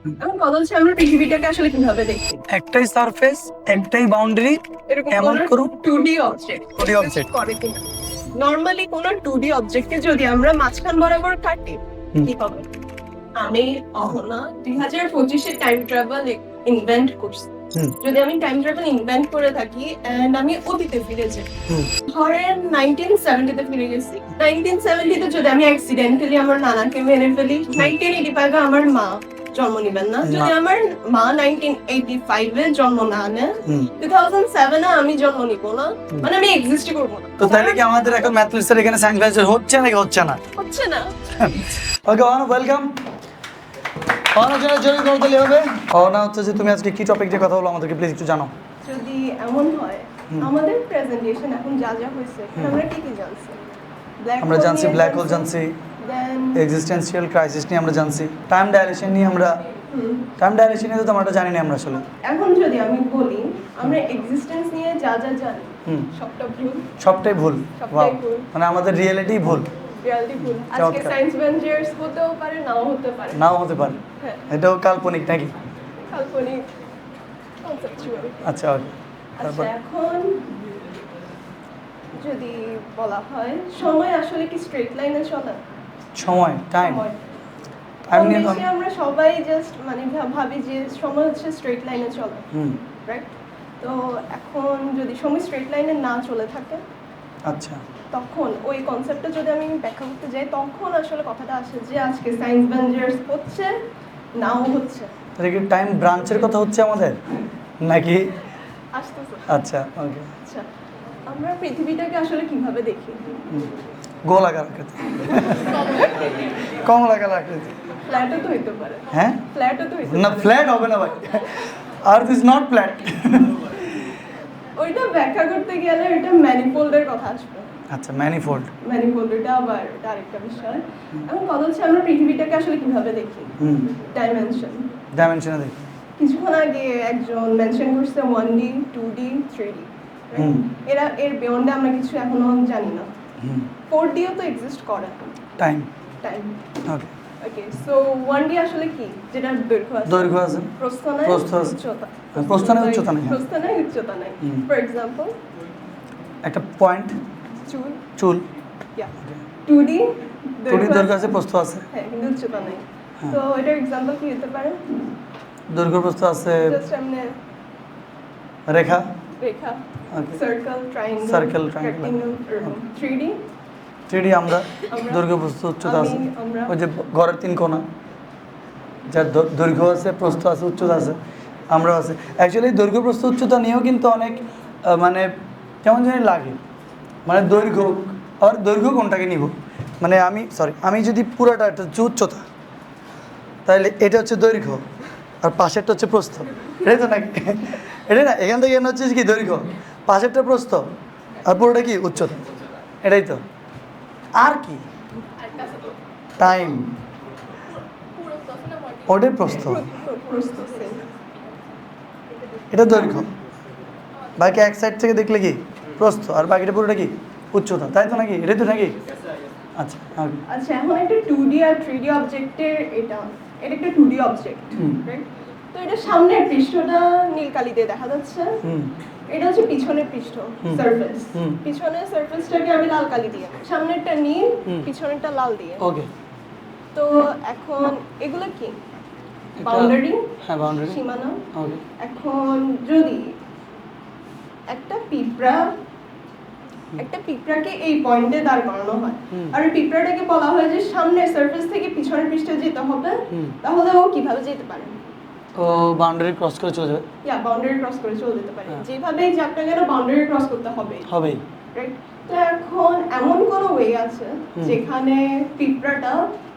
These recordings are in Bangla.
এখন কথা হচ্ছে আমরা পৃথিবীটাকে আসলে কীভাবে দেখি? একটাই সারফেস একটাই বাউন্ডারি এমন করুন। Two D object 2D object। করে কিনা। নর্মালি কোন টু ডি অবজেক্টে যদি আমরা মাঝখান বরাবর কাটি কি হবে? আমি অহনা দুই হাজার পঁচিশে টাইম ট্রাভেল ইনভেন্ট করছি। যদি আমি টাইম ট্রাভেল ইনভেন্ট করে থাকি এন্ড আমি অতীতে ফিরে যাই। ধরেন নাইনটিন সেভেন্টিতে ফিরে গেছি। নাইনটিন সেভেন্টিতে যদি আমি অ্যাক্সিডেন্টালি আমার নানাকে মেরে ফেলি নাইনটিন এইটি ফাইভে আমার মা জন্ম নিবেন না। যদি আমার মা নাইনটিন এইটি ফাইভে জন্ম না হুম। টু থাউজেন্ড সেভেনে আমি জন্ম নিব না। মানে আমি এক্সিস্টই করব না। তো তাহলে কি আমাদের এখন ম্যাথমেটিক্সের এখানে সায়েন্স ব্যাচের হচ্ছে নাকি হচ্ছে না? হচ্ছে না। Okay on welcome on join করতে হবে। অনা হচ্ছে যে তুমি আজকে কি টপিক নিয়ে কথা আমাদেরকে প্লিজ একটু জানাও। যদি এমন হয় আমাদের প্রেজেন্টেশন এখন যা যা হয়েছে আমরা কি কি জানছি? আমরা জানছি ব্ল্যাক হোল জানছি। এক্সিস্টেন্সিয়াল ক্রাইসিস নিয়ে আমরা জানছি। টাইম ডাইলেশন নিয়ে আমরা টাইম ডাইলেশন নিয়ে তো আমরা জানি না আমরা আসলে। এখন যদি আমি বলি আমরা এক্সিস্টেন্স নিয়ে যা যা জানি সবটা ভুল। সবটাই ভুল। সবটাই ভুল। মানে আমাদের রিয়েলিটি ভুল। রিয়ালিটি ভুল। আজকে সায়েন্স ভেঞ্জার্স হতেও পারে নাও হতে পারে। নাও হতে পারে। হ্যাঁ। এটাও কাল্পনিক নাকি? কাল্পনিক কনসেপচুয়াল আচ্ছা ওকে। তারপর? আচ্ছা এখন যদি বলা হয় সময় আসলে কি স্ট্রেট লাইনে চলে? সময় টাইম তো বেশি আমরা সবাই জাস্ট মানে ভাবি যে সময় হচ্ছে স্ট্রেট লাইনে চলে হুম। রাইট তো এখন যদি সময় স্ট্রেট লাইনে না চলে থাকে আচ্ছা। তখন ওই কনসেপ্টটা যদি আমি ব্যাখ্যা করতে যাই তখন আসলে কথাটা আসে যে আজকে সায়েন্স ভেঞ্জার্স হচ্ছে নাও হচ্ছে। তাহলে কি টাইম ব্রাঞ্চের কথা হচ্ছে আমাদের? নাকি? আচ্ছা ওকে আচ্ছা আমরা পৃথিবীটাকে আসলে কীভাবে দেখি? গোলাকার আকৃতি। কমলাকার আকৃতি। হ্যাঁ? ফ্ল্যাটও তো হইতে না ফ্ল্যাট হবে না ভাই। আর্থ ইজ নট ফ্ল্যাট ওইটা ব্যাখ্যা করতে গেলে ওইটা ম্যানিফোল্ডের কথা আসবে। আচ্ছা ম্যানিফোল্ড ম্যানিফোল্ড ওইটা আবার আরেকটা বিষয়। এখন কথা হচ্ছে আমরা পৃথিবীটাকে আসলে কীভাবে দেখি? ডাইমেনশন ডাইমেনশনে দেখি। কিছুক্ষণ আগে একজন মেনশন করছে one D two D three D এরা এর বিয়ন্ডে আমরা কিছু এখনও জানি না। হুম ফোর ডিও তো এক্সিস্ট করে time time okay okay so one D আসলে কি যেটার দৈর্ঘ্য আছে দৈর্ঘ্য আছে প্রস্থ নাই প্রস্থ আছে। উচ্চতা হ্যাঁ, প্রস্থ নাই, উচ্চতা নাই, হ্যাঁ। প্রস্থ নাই উচ্চতা নাই হুম। ফর এক্সাম্পল একটা পয়েন্ট চুল চুল ইয়া টু ডি টুটি দৈর্ঘ্য আছে প্রস্থ আছে হ্যাঁ কিন্তু উচ্চতা নাই হ্যাঁ। তো এটার এক্সাম্পল কি হতে পারে দৈর্ঘ্য প্রস্থ আছে জাস্ট এমনি রেখা রেখা circle triangle triangle. Rectangle 3D three D আমরা আমরা- দৈর্ঘ্য প্রস্থ উচ্চতা আছে। ওই যে ঘরের তিন কোণা যার দৈর্ঘ্য আছে প্রস্থ আছে উচ্চতা আছে আমরাও আছে। অ্যাকচুয়ালি দৈর্ঘ্য প্রস্থ উচ্চতা নিয়েও কিন্তু অনেক মানে কেমন জানি লাগে। মানে দৈর্ঘ্য আর দৈর্ঘ্য কোনটাকে নিব? মানে আমি সরি আমি যদি পুরোটা একটা উচ্চতা তাহলে এটা হচ্ছে দৈর্ঘ্য আর পাশেরটা হচ্ছে প্রস্থ। এটাই তো নাকি? এটাই না, এখান থেকে হচ্ছে কি দৈর্ঘ্য? পাশেরটা প্রস্থ আর পুরোটা কি উচ্চতা? এটাই তো। আর কি? টাইম ওটাই প্রস্থ। এটা দৈর্ঘ্য। বাকি এক সাইড থেকে দেখলে কি? প্রস্থ। আর বাকিটা পুরোটা কি? উচ্চতা। তাই তো নাকি? এটাই তো নাকি? আচ্ছা আচ্ছা এখন একটা 2D আর 3D অবজেক্টের এটা এটা একটা 2D অবজেক্ট রাইট তো এটা সামনের পৃষ্ঠটা নীল কালি দিয়ে দেখা যাচ্ছে। এটা হচ্ছে পিছনের পৃষ্ঠ সারফেস পিছনের সারফেসটাকে আমি লাল কালি দিয়ে সামনেরটা নীল। পিছনেরটা লাল দিয়ে ওকে তো এখন এগুলো কি? বাউন্ডারি হ্যাঁ বাউন্ডারি সীমানা? ওকে এখন যদি একটা পিঁপড়া একটা পিঁপড়াকে এই পয়েন্টে দাঁড় করানো হয়। আর ওই পিঁপড়াটাকে বলা হয় যে সামনের সারফেস থেকে পিছনের পৃষ্ঠে যেতে হবে তাহলে ও কীভাবে যেতে পারে? ও বাউন্ডারি ক্রস করে চলে যাবে। ইয়া বাউন্ডারি ক্রস করে চলে যেতে পারে। হ্যাঁ। যেভাবেই যাক না কেন বাউন্ডারি ক্রস করতে হবে। হবেই। রাইট তো এখন এমন কোনো ওয়ে আছে যেখানে পিঁপড়াটা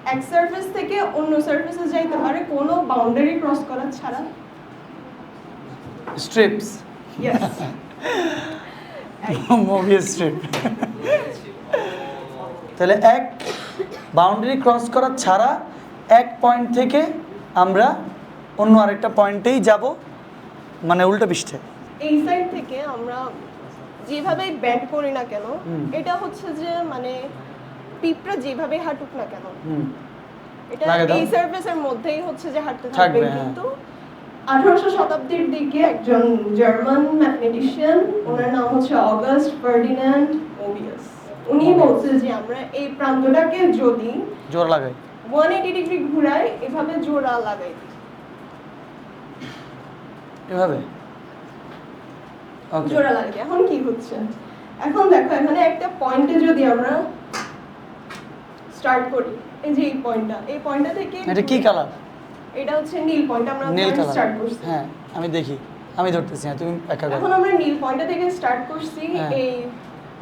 এক সারফেস থেকে অন্য সারফেসে যাইতে পারে কোনো বাউন্ডারি ক্রস করা ছাড়া? স্ট্রিপস ইয়েস মুভি স্ট্রিপ তাহলে এক বাউন্ডারি ক্রস করা ছাড়া এক পয়েন্ট থেকে আমরা অন্য আরেকটা পয়েন্টেই যাব মানে উল্টো পৃষ্ঠে। এই সাইড থেকে আমরা যেভাবে ব্যান্ড করি না কেন এটা হচ্ছে যে মানে পিঁপড়া যেভাবে হাঁটুক না কেন। এটা এই সার্ভিসের মধ্যেই হচ্ছে যে হাঁটতে থাকবে, থাকবে হ্যাঁ। কিন্তু আঠারোশো শতাব্দীর দিকে একজন জার্মান ম্যাথমেটিশিয়ান ওনার নাম হচ্ছে অগাস্ট ফার্ডিন্যান্ড মোবিয়াস। উনি বলছে যে আমরা এই প্রান্তটাকে যদি জোর লাগাই। ওয়ান এইটি ডিগ্রি ঘুরাই এভাবে জোড়া লাগাই। এভাবে? জোড়া লাগে এখন কি হচ্ছে? এখন দেখো এখানে একটা পয়েন্টে যদি আমরা স্টার্ট করি এই যে এই পয়েন্টটা এই পয়েন্টটা থেকে এটা কি কালার এটা হচ্ছে নীল পয়েন্ট আমরা নীল কালার স্টার্ট করছি। হ্যাঁ আমি দেখি আমি ধরতেছি হ্যাঁ তুমি একা এখন আমরা নীল পয়েন্টটা থেকে স্টার্ট করছি হ্যাঁ। এই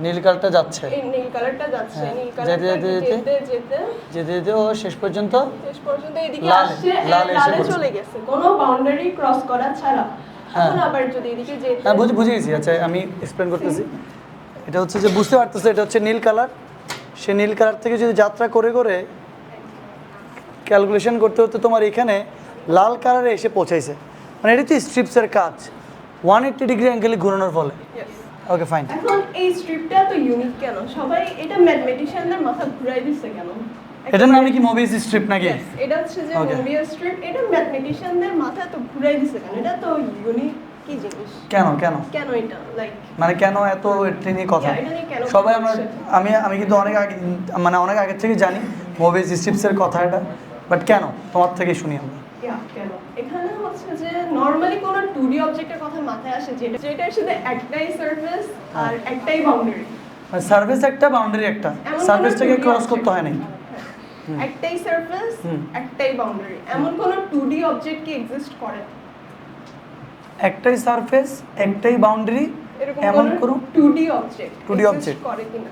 নীল কালারটা যাচ্ছে। এই নীল কালারটা যাচ্ছে হ্যাঁ, নীল কালারটা যেতে যেতে যেতে। যেতে যেতে। ও শেষ পর্যন্ত? শেষ পর্যন্ত এদিকে আসছে লাল এসে চলে গেছে। কোনো বাউন্ডারি ক্রস করা ছাড়া। হ্যাঁ। এখন আবার যদি এদিকে যেতে হ্যাঁ বুঝে বুঝে গেছি। আচ্ছা আমি এক্সপ্লেন করতেছি। এটা হচ্ছে যে বুঝতে পারতেছে এটা হচ্ছে নীল কালার সে নীল কালার থেকে যদি যাত্রা করে করে ক্যালকুলেশন করতে করতে তোমার এখানে লাল কালারে এসে পৌঁছাইছে। মানে এটা তো স্ট্রিপসের কাজ। ওয়ান এইট্টি ডিগ্রি অ্যাঙ্গেলে ঘুরানোর ফলে। ওকে ফাইন এখন এই স্ট্রিপটা তো ইউনিক কেন? সবাই এটা ম্যাথমেটিশিয়ানদের মাথা ঘুরাই দিচ্ছে কেন? এটার নাম কি মুভিজ স্ট্রিপ নাকি? এটা হচ্ছে যে মোবিয়াস স্ট্রিপ এটা ম্যাথমেটিশিয়ানদের মাথা তো ঘুরাই দিচ্ছে কেন? এটা তো ইউনিক কি জিনিস? কেন কেন? কেন এটা? লাইক মানে কেন এত এটা নিয়ে কথা? সবাই আমরা আমি আমি কিন্তু অনেক আগে মানে অনেক আগে থেকে জানি মুভিজ স্ট্রিপসের কথা এটা। বাট কেন? তোমার থেকে শুনি আমরা। এখানে হচ্ছে যে নরমালি কোন 2D অবজেক্টের কথা মাথায় আসে যেটা যেটার সাথে একটাই সারফেস আর একটাই বাউন্ডারি সার্ভিস একটা বাউন্ডারি একটা। সার্ভিসটাকে ক্রস করতে হয় নাই। একটাই সারফেস। একটাই বাউন্ডারি এমন কোন 2D অবজেক্ট কি এক্সিস্ট করে? একটাই সারফেস একটাই বাউন্ডারি এমন কোন কোনো 2D অবজেক্ট 2D object? করে কিনা?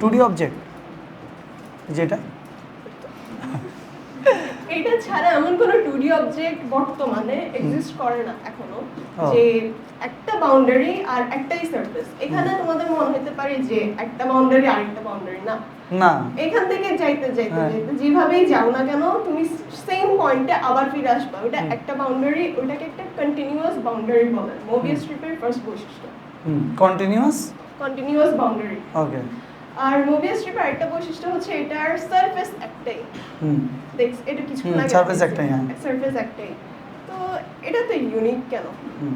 টু ডি অবজেক্ট যেটা? এটা ছাড়া এমন কোনো 2D অবজেক্ট বর্তমানে এক্সিস্ট করে না এখনও যে একটা বাউন্ডারি আর একটাই সারফেস এখানে তোমাদের মনে হতে পারে যে একটা বাউন্ডারি আরেকটা বাউন্ডারি না। না। এখান থেকে যাইতে যাইতে হ্যাঁ। যাইতে যেভাবেই যাও না কেন তুমি সেম পয়েন্টে আবার ফিরে আসবে। ওটা একটা বাউন্ডারি ওটাকে একটা কন্টিনিউয়াস বাউন্ডারি বলে। মোবিয়াস স্ট্রিপের ফার্স্ট বৈশিষ্ট্য। কন্টিনিউয়াস কন্টিনিউয়াস বাউন্ডারি ওকে আর মোবিয়াস স্ট্রিপের আরেকটা বৈশিষ্ট্য হচ্ছে এটার সারফেস একটাই হুম। দেখ এটা কিছু হুম, surface একটাই, হ্যাঁ। সারফেস একটাই তো এটা তো ইউনিক কেন?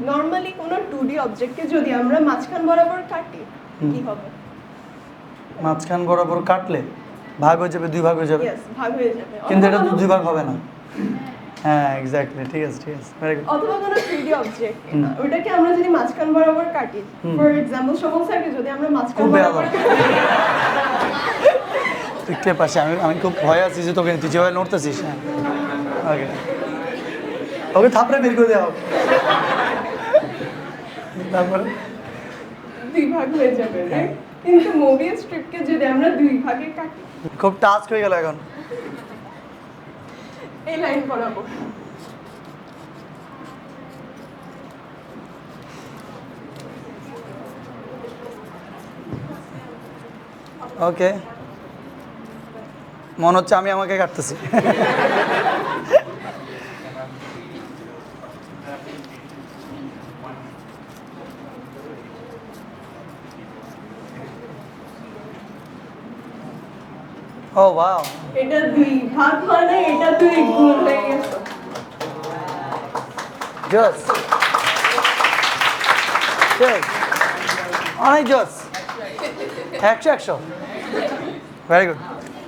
নরমালি কোনো 2D অবজেক্টকে যদি আমরা মাঝখান বরাবর কাটি কি হবে? মাঝখান বরাবর কাটলে ভাগ হয়ে যাবে দুই ভাগ হয়ে যাবে। ভাগ হয়ে যাবে। কিন্তু এটা তো দুই ভাগ হবে না। হ্যাঁ এক্স্যাক্টলি ঠিক আছে ঠিক আছে ভেরি গুড অথবা কোনো 3D অবজেক্ট ওটাকে আমরা যদি মাঝখান বরাবর কাটি। ফর এক্সাম্পল সবল স্যারকে যদি আমরা মাঝখান। বরাবর একটু পাশে আমি আমি খুব ভয় আছি যে তোকে তুই যেভাবে নড়তেছিস হ্যাঁ। ওকে ওকে থাপড়ে বের করে দেওয়া তারপরে? দুই ভাগ হয়ে যাবে কিন্তু মোবিয়াস স্ট্রিপকে যদি আমরা দুই ভাগে কাটি। খুব টাস্ক হয়ে গেল এখন। এই লাইন বরাবর ওকে মনে হচ্ছে আমি আমাকে কাটতেছি। ও ওয়াও এটা দুই ভাগ এটা দুই গুণ হয়ে গেছে। জস জস অনেক জস একশো একশো ভেরি গুড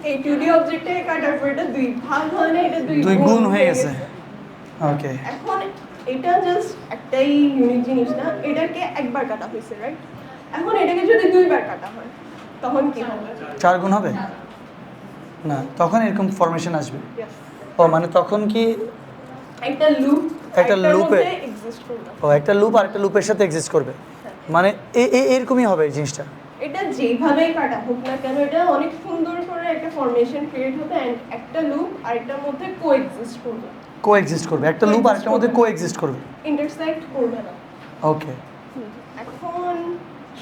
এই 2D অবজেক্টটাকে কাটার পর এটা দুই ভাগ হয় এটা দুই দুই গুণ হয়ে গেছে। ওকে এখন এটা জাস্ট একটাই ইউনিক জিনিস না এটাকে একবার কাটা হয়েছে রাইট এখন এটাকে যদি দুইবার কাটা হয় তখন কি হবে? চার গুণ হবে? না তখন এরকম ফরমেশন আসবে। ও মানে তখন কি একটা লুপ একটা করবে। ও একটা লুপ আর একটা লুপের সাথে এক্সিস্ট করবে। মানে এরকমই হবে জিনিসটা। এটা যেভাবেই কাটা হোক না কেন এটা অনেক সুন্দর করে একটা ফরমেশন ক্রিয়েট হবে এন্ড একটা লুপ আরেকটার মধ্যে কো এক্সিস্ট করবে। কো এক্সিস্ট করবে। একটা লুপ আর একটার মধ্যে কো এক্সিস্ট করবে। ইন্টারসেক্ট করবে না। ওকে এখন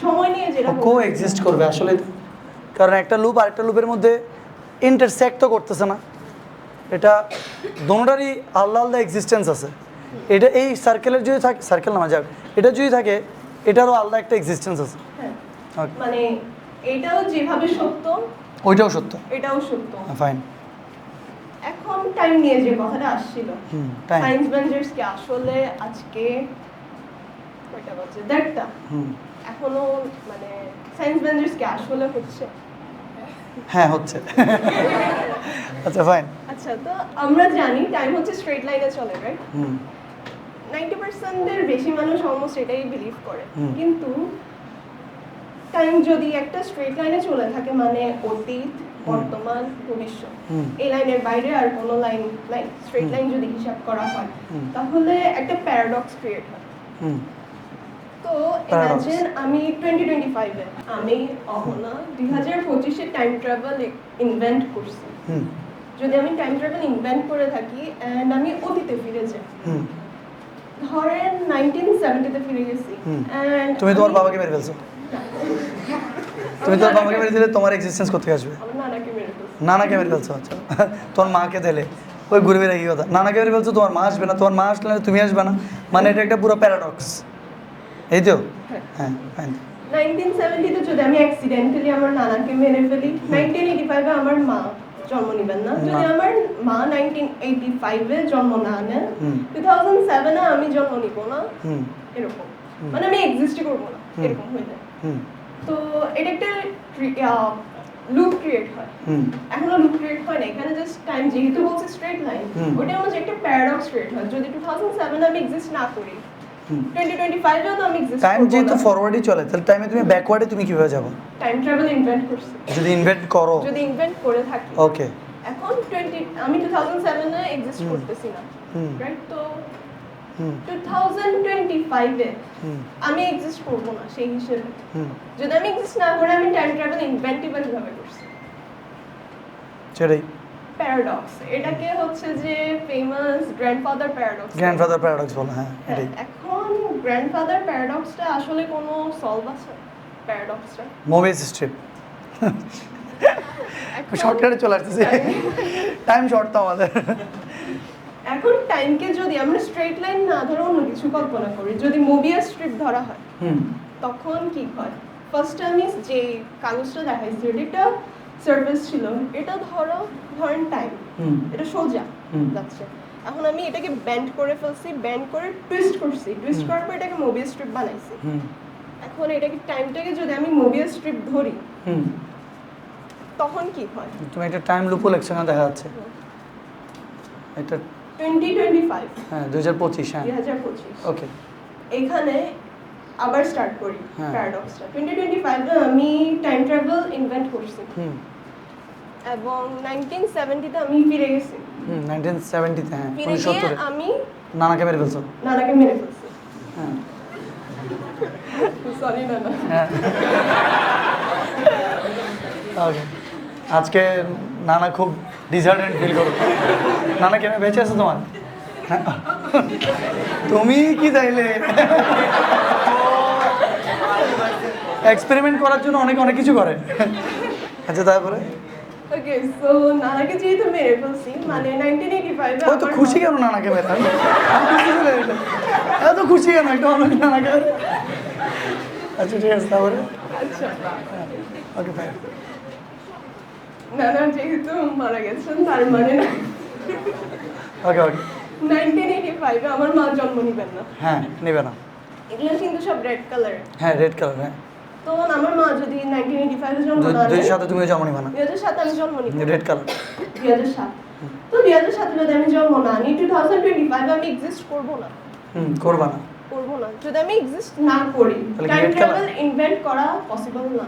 সময় নিয়ে যেটা কো হোক, করবে আসলে। কারণ একটা লুপ আর একটা লুপের মধ্যে ইন্টারসেক্ট তো করতেছে না। এটা দোনোটারই আলাদা আলাদা এক্সিস্টেন্স আছে। এটা এই সার্কেলের যদি থাকে সার্কেল না যাক এটা যদি থাকে এটারও আলাদা একটা এক্সিস্টেন্স আছে। হ্যাঁ, মানে এটাও যেভাবে সত্য ওইটাও সত্য। এটাও সত্য। ফাইন এখন টাইম নিয়ে যে কথাটা আসছিল সায়েন্স বেঞ্জার্স কি আসলে আজকে কয়টা বাজে? দেড়টা। এখনও মানে সায়েন্স বেঞ্জার্স কি আসলে হচ্ছে। হ্যাঁ হচ্ছে। আচ্ছা ফাইন আচ্ছা তো আমরা জানি টাইম হচ্ছে স্ট্রেট লাইনে চলে রাইট হুম। নাইনটি পার্সেন্টের বেশি মানুষ অলমোস্ট এটাই বিলিভ করে। কিন্তু টাইম যদি একটা স্ট্রেট লাইনে চলে থাকে মানে অতীত বর্তমান ভবিষ্যৎ। এই লাইনের বাইরে আর কোনো লাইন লাইন স্ট্রেট লাইন যদি হিসাব করা হয় তাহলে একটা প্যারাডক্স ক্রিয়েট হয়। হুম। তো ইমাজিন আমি টোয়েন্টি টোয়েন্টি ফাইভে আমি অহনা দুই হাজার পঁচিশে টাইম ট্রাভেল ইনভেন্ট করছি। যদি আমি টাইম ট্রাভেল ইনভেন্ট করে থাকি অ্যান্ড আমি অতীতে ফিরে যাই। হুম। ধরেন নাইনটিন সেভেন্টিতে ফিরে গেছি। অ্যান্ড তুমি তোমার বাবাকে মেরে ফেলছো। তুমি তোমার বাবাকে মেরে দিলে তোমার এক্সিস্টেন্স কোথেকে আসবে? নানাকে মেরে ফেলছি। আচ্ছা। তোমার মাকে দিলে। ওই ঘুরে ফিরে কথা? নানাকে মেরে ফেলছো তোমার মা আসবে না। তোমার মা আসলে তুমি আসবে না। মানে এটা একটা পুরো প্যারাডক্স এই তো হ্যাঁ। হ্যাঁ ফাইন নাইনটিন সেভেন্টিতে যদি আমি অ্যাক্সিডেন্টালি আমার নানাকে মেরে ফেলি নাইনটিন এইটি আমার মা জন্ম নেবেন না। যদি আমার মা নাইনটিন এইটি ফাইভে জন্ম না নেন হুম। টু আমি জন্ম নিব না। এরকম। মানে আমি এক্সিস্টই করব না। এরকম হয়ে যায়। তো এটা একটা লুপ ক্রিয়েট হয়। এখনও লুপ ক্রিয়েট হয় না। এখানে জাস্ট টাইম যেহেতু বলছে স্ট্রেট লাইন ওটা আমার একটা প্যারাডক্স ক্রিয়েট হয়। যদি টু থাউজেন্ড সেভেনে আমি এক্সিস্ট না করি টাইম যেহেতু ফরওয়ার্ডই চলে তাহলে টাইমে তুমি ব্যাকওয়ার্ডে তুমি কীভাবে যাব? টাইম ট্রাভেল ইনভেন্ট করছি। যদি ইনভেন্ট করো। যদি ইনভেন্ট করে থাকি। ওকে এখন টোয়েন্টি আমি টু থাউজেন্ড সেভেনে এক্সিস্ট। করতেছি না রাইট তো হুম। টু থাউজেন্ড টোয়েন্টি ফাইভে আমি এক্সিস্ট করব না সেই হিসেবে। যদি আমি এক্সিস্ট না করে আমি টাইম ট্রাভেল ইনভেন্টিবল ভাবে করছি। সেটাই। প্যারাডক্স এটাকে হচ্ছে যে famous grandfather paradox grandfather paradox বলে হ্যাঁ হ্যাঁ, এখন গ্র্যান্ডফাদার প্যারাডক্সটা আসলে কোনো সলভ আছে? প্যারাডক্সটা মুভিস স্ট্রিপ শর্টকাটে চলে আসতেছে। টাইম শর্ট তো আমাদের। এখন টাইমকে যদি আমরা স্ট্রেট লাইন না ধরে অন্য কিছু কল্পনা করি যদি মোবিয়াস স্ট্রিপ ধরা হয় তখন কি হয়? ফার্স্ট আমি যে কাগজটা দেখাইছি একটা সার্ভিস ছিল। এটা ধরো ধরেন টাইম এটা সোজা। যাচ্ছে। এখন আমি এটাকে ব্যান্ড করে ফেলছি ব্যান্ড করে টুইস্ট করছি। টুইস্ট করার পর এটাকে মোবিয়াস স্ট্রিপ বানাইছি। হুম। এখন এটাকে টাইমটাকে যদি আমি মোবিয়াস স্ট্রিপ ধরি হুম। তখন কি হয়? তুমি একটা টাইম লুপও লেকচার দেখা যাচ্ছে। এটা টোয়েন্টি টোয়েন্টি ফাইভ হ্যাঁ দু হাজার পঁচিশ হ্যাঁ। দুই হাজার পঁচিশ। ওকে এখানে আবার স্টার্ট করি। প্যারাডক্সটা টোয়েন্টি টোয়েন্টি ফাইভে আমি টাইম ট্রাভেল ইনভেন্ট করছি। হুম। এবং নাইনটিন সেভেন্টিতে আমি ফিরে গেছি। হুম হ্যাঁ ফিরে উনিশশো গিয়ে আমি নানাকে মেরে ফেলছো? নানাকে মেরে ফেলছি। হ্যাঁ। সরি নানা। হ্যাঁ। ওকে আজকে নানা খুব ডিজার্টেড ফিল করো নানা কেন বেঁচে আছে তোমার? হ্যাঁ। তুমি কি চাইলে? এক্সপেরিমেন্ট করার জন্য অনেক অনেক কিছু করে। আচ্ছা তারপরে? ওকে সো নানাকে যেহেতু মেরে ফেলছি মানে নাইনটিন এইটি ফাইভে তো খুশি কেন নানাকে মেরে? আমি আমি খুশি ছিলে এটা। এত খুশি কেন? একটা অনেক নানাকে আচ্ছা ঠিক আছে তারপরে আচ্ছা। ওকে ফাইন নানা যেহেতু মারা গেছেন তার মানে ওকে ওকে নাইনটিন এইটি ফাইভে আমার মা জন্ম নিবেন না। হ্যাঁ নেবে না। এগুলো কিন্তু সব রেড কালার হ্যাঁ রেড কালার হ্যাঁ। তো আমার মা যদি নাইনটিন এইটি ফাইভে জন্ম দুই- না দুই নেয়, সাথে তুমিও জন্ম নিবে না? দুই হাজার সাতে আমি জন্ম নিব। রেড কালার দুই হাজার সাত তো দুই হাজার সাতে যদি আমি জন্ম না নিই টু থাউজেন্ড টোয়েন্টি ফাইভে আমি এক্সিস্ট করব না। হুম করবা না। করব না। যদি আমি এক্সিস্ট না করি টাইম ট্রাভেল ইনভেন্ট করা পসিবল না।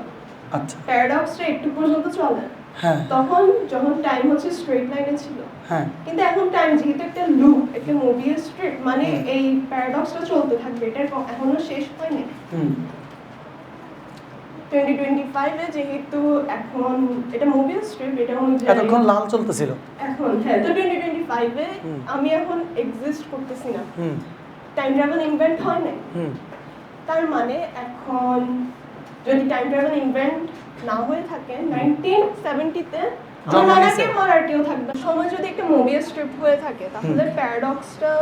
আচ্ছা। প্যারাডক্সটা একটু পর্যন্ত চলে। হ্যাঁ। তখন যখন টাইম হচ্ছে স্ট্রেট লাইনে ছিল। হ্যাঁ। কিন্তু এখন টাইম যেহেতু একটা লুপ একটা মুভি স্ট্রেট মানে। এই প্যারাডক্সটা চলতে থাকবে এটা এখনও শেষ হয়নি। হুম। টোয়েন্টি টোয়েন্টি ফাইভে যেহেতু এখন এটা মুভি স্ট্রিপ এটা অনুযায়ী এতক্ষণ লাল চলতেছিল। এখন হ্যাঁ তো টোয়েন্টি টোয়েন্টি ফাইভে আমি এখন এক্সিস্ট করতেছি না। টাইম ট্রাভেল ইনভেন্ট হয় তার মানে এখন যদি টাইম ট্রাভেল ইনভেন্ট না হয়ে থাকে নাইনটিন সেভেন্টিতে নিছে। থাকবে। সময় যদি একটা মুভি স্ট্রিপ হয়ে থাকে তাহলে প্যারাডক্সটা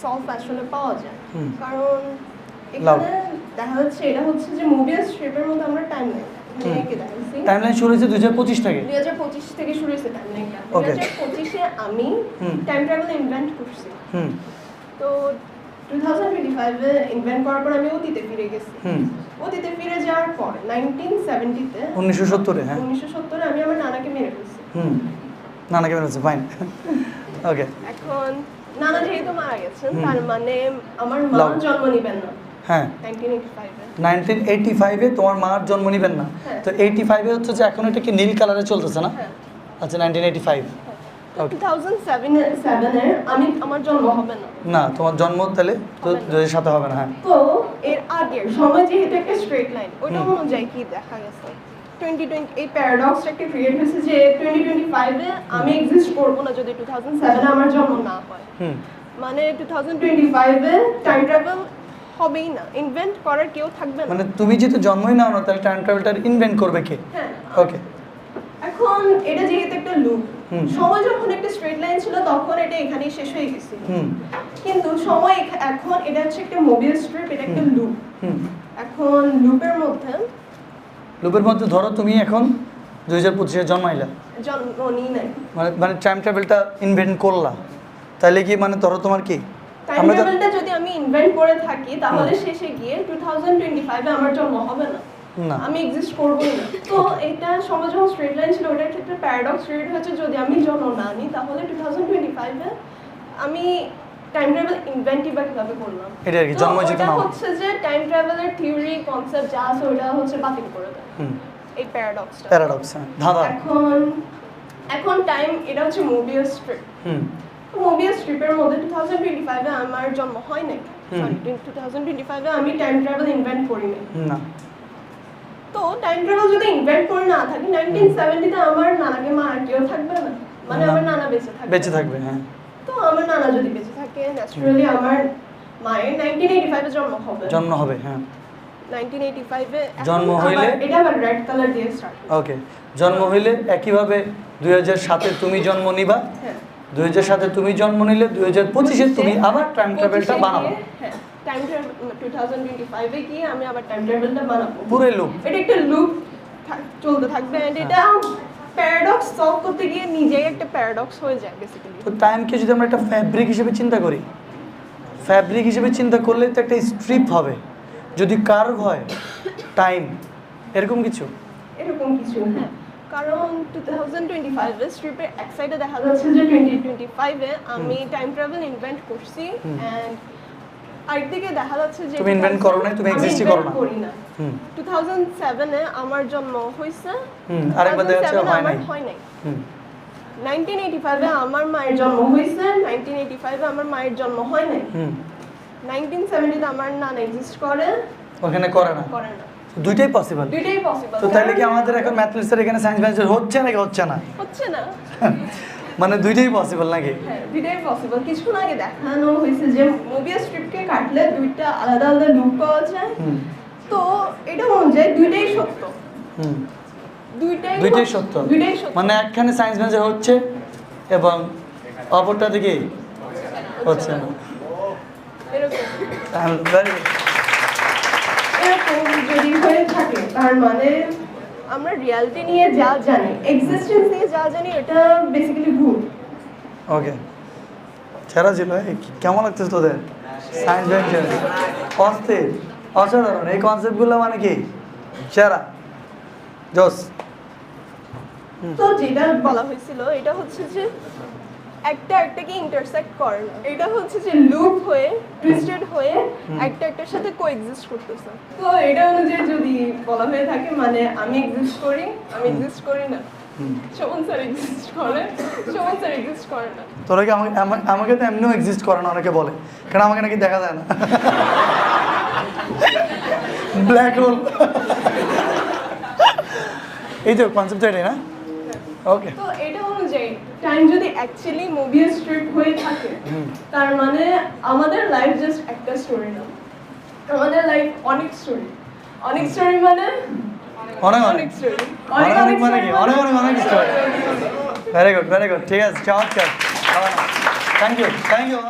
সলভ আসলে পাওয়া যায়। কারণ এখানে দেখা যাচ্ছে এটা হচ্ছে যে মুভি স্ট্রিপের মধ্যে আমরা টাইম নেই টাইমলাইন শুরু হয়েছে দুই হাজার পঁচিশ থেকে। দুই হাজার পঁচিশ থেকে শুরু হয়েছে. পঁচিশে আমি হুম। টাইম ট্রাভেল ইনভেন্ট করছি। হুম। তো টু থাউজেন্ড ফাইভে ইনভেন্ট করার পর আমি অতীতে ফিরে গেছি। হুম। অতীতে ফিরে যাওয়ার পর নাইনটিন সেভেন্টিতে উনিশশো সত্তরে হ্যাঁ। উনিশশো সত্তরে আমি আমার নানাকে মেরে ফেলছি। হুম। নানাকে ফাইন ওকে এখন নানা যেহেতু মারা গেছেন তার মানে আমার মা জন্ম নিবেন না। হ্যাঁ। নাইনটিন এইটি ফাইভে তোমার মার জন্ম নিবেন না। হ্যাঁ। তো এইটি ফাইভে হচ্ছে যে এখন এটা কি নীল কালারে চলতেছে না? হ্যাঁ। আচ্ছা নাইনটিন এইটি ফাইভ আমি আমার জন্ম হবে না। না তোমার জন্ম তাহলে তো হবে না। সাথে হবে না হ্যাঁ। তো এর আগের সময় যেহেতু একটা স্ট্রেট লাইন হুম। অনুযায়ী কি দেখা গেছে? টোয়েন্টি টোয়েন্টি এই প্যারাডক্সটা একটা ক্রিয়েট হয়েছে যে টোয়েন্টি টোয়েন্টি ফাইভে আমি এক্সিস্ট করব না যদি টু থাউজেন্ড সেভেনে আমার জন্ম না হয়। মানে টু থাউজেন্ড টোয়েন্টি ফাইভে টাইম ট্রাভেল হবেই না। ইনভেন্ট করার কেউ থাকবে না। মানে তুমি যেহেতু জন্মই নাও না তাহলে টাইম ট্রাভেলটা ইনভেন্ট করবে কে? হ্যাঁ। ওকে এখন এটা যেহেতু একটা লুপ। সময় যখন একটা স্ট্রেট লাইন ছিল তখন এটা এখানেই শেষ হয়ে গেছে হুম। কিন্তু সময় এখন এটা হচ্ছে একটা মোবিল স্ট্রিপ এটা একটা। লুপ এখন লুপের মধ্যে লুপের মধ্যে ধরো তুমি এখন দুই হাজার পঁচিশে জন্মাইলা। জন্ম নিই। নাই মানে মানে টাইম ট্রাভেলটা ইনভেন্ট করলা। তাহলে কি মানে ধরো তোমার কি? টাইম ট্রাভেলটা যদি আমি ইনভেন্ট করে থাকি তাহলে শেষে গিয়ে টু থাউজেন্ড টোয়েন্টি ফাইভে আমার জন্ম হবে না। না। আমি এক্সিস্ট করবোই না। তো এটা সমাজ যখন স্ট্রেট লাইন ছিল। ওটার ক্ষেত্রে প্যারাডক্স ক্রিয়েট হয়েছে যদি আমি জন্ম না নিই তাহলে টু থাউজেন্ড ফাইভে আমি টাইম ট্রাভেল ইনভেন্টই বা কীভাবে করলাম? এটা আর কি জন্ম ওটা নাও হচ্ছে যে টাইম ট্রাভেলের থিওরি কনসেপ্ট যা আছে ওটা হচ্ছে বাতিল করে দেয়। এই প্যারাডক্সটা প্যারাডক্স হ্যাঁ। এখন এখন টাইম এটা হচ্ছে মুভিয়াস স্ট্রিপ হুম। মুভিয়াস স্ট্রিপের মধ্যে টু থাউজেন্ড টোয়েন্টি ফাইভে আমার জন্ম হয় নাই। সরি টু থাউজেন্ড টোয়েন্টি ফাইভে আমি টাইম ট্রাভেল ইনভেন্ট করি নাই। না। তো টাইম ট্রাভেল যদি ইনভেন্ট করে না থাকি নাইনটিন সেভেন্টিতে আমার নানাকে মার কেউ থাকবে না। মানে আমার নানা বেঁচে থাকবে বেঁচে থাকবে হ্যাঁ। তো আমার নানা যদি বেঁচে থাকে ন্যাচারালি আমার মায়ের নাইনটিন এইটি ফাইভে জন্ম হবে। জন্ম হবে হ্যাঁ। জন্ম হইলে- এটা রেড কালার দিয়ে ওকে জন্ম হইলে একইভাবে দুই হাজার সাতে তুমি জন্ম নিবা। হ্যাঁ। দুই হাজার সাতে তুমি জন্ম নিলে দুই হাজার পঁচিশে তুমি আবার টাইম ট্রাভেলটা বানাবো। হ্যাঁ টাইম ট্রাভেল গিয়ে আমি আবার টাইম ট্রাভেলটা বানাবো। পুরো লুপ এটা একটা লুপ চলতে থাকবে এন্ড এটা প্যারাডক্স সলভ করতে গিয়ে নিজেই একটা প্যারাডক্স হয়ে যায় বেসিক্যালি তো টাইমকে যদি আমরা একটা ফ্যাব্রিক হিসেবে চিন্তা করি ফ্যাব্রিক হিসেবে চিন্তা করলে তো একটা স্ট্রিপ হবে। যদি কার্ভ হয় টাইম এরকম কিছু? এরকম কিছু হ্যাঁ। কারণ টু থাউজেন্ড টোয়েন্টি ফাইভে স্ট্রিপের এক সাইডে দেখা যাচ্ছে যে টোয়েন্টি টোয়েন্টি ফাইভে আমি টাইম ট্রাভেল ইনভেন্ট করছি। অ্যান্ড আরেকদিকে দেখা যাচ্ছে যে তুমি invent করো নাই, তুমি আমি করো না। করি না। হুম। টু থাউজেন্ড সেভেনে আমার জন্ম হয়েছে আরেকবার দেখা যাচ্ছে হয় নাই। হয় নাইনটিন এইটি ফাইভে আমার মায়ের জন্ম হয়েছে নাইনটিন এইটি ফাইভে আমার মায়ের জন্ম হয় নাই। হুম। নাইনটিন সেভেন্টিতে আমার নানা এক্সিস্ট করে। ওখানে করে না। করে না। দুইটাই পসিবল দুইটাই পসিবল তো তাহলে কি আমাদের এখন ম্যাথমেটিক্সের এখানে সায়েন্স ব্রাঞ্চের হচ্ছে নাকি হচ্ছে না? হচ্ছে না। মানে দুইটাই পসিবল নাকি? হ্যাঁ দুইটাই পসিবল কিছুক্ষণ আগে দেখানো হয়েছে যে মুভি স্ট্রিপকে কাটলে দুইটা আলাদা আলাদা লুক পাওয়া যায়। তো এটা অনুযায়ী দুইটাই সত্য। হুম। দুইটাই দুইটাই সত্য। দুইটাই সত্য। মানে একখানে সায়েন্স ব্রাঞ্চের হচ্ছে এবং অপরটা দিকে হচ্ছে না। এরকম। এরকম যদি হয়ে থাকে তার মানে আমরা রিয়ালিটি নিয়ে যা জানি এক্সিস্টেন্স নিয়ে যা জানি এটা বেসিক্যালি ভুল। ওকে সেরা ছিল কেমন লাগতেছে তোদের? সায়েন্স ব্রাঞ্চের অস্থির অসাধারণ। এই কনসেপ্টগুলো মানে কি? সেরা জোস। তো যেটা বলা হয়েছিল এটা হচ্ছে যে একটা একটাকে ইন্টারসেক্ট করে না। এটা হচ্ছে যে লুপ হয়ে টুইস্টেড হয়ে একটা একটার সাথে কোএক্সিস্ট করতেছে। তো এটা অনুযায়ী যদি বলা হয়ে থাকে মানে আমি এক্সিস্ট করি আমি এক্সিস্ট করি না। হুম। স্যার এক্সিস্ট করে শোভন স্যার এক্সিস্ট করে না। তোরা কি আমাকে আমাকে তো এমনিও এক্সিস্ট করে না অনেকে বলে কারণ আমাকে নাকি দেখা যায় না? ব্ল্যাক হোল এই তো কনসেপ্ট এটাই না? ওকে। তো এটা অনুযায়ী টাইম যদি অ্যাকচুয়ালি মুভি স্ট্রিপ হয়ে থাকে তার মানে আমাদের লাইফ জাস্ট একটা স্টোরি না। আমাদের লাইফ অনেক স্টোরি অনেক স্টোরি মানে অনেক অনেক। স্টোরি অনেক অনেক মানে কি? অনেক অনেক অনেক story very good very good ঠিক আছে চমৎকার। Thank you thank you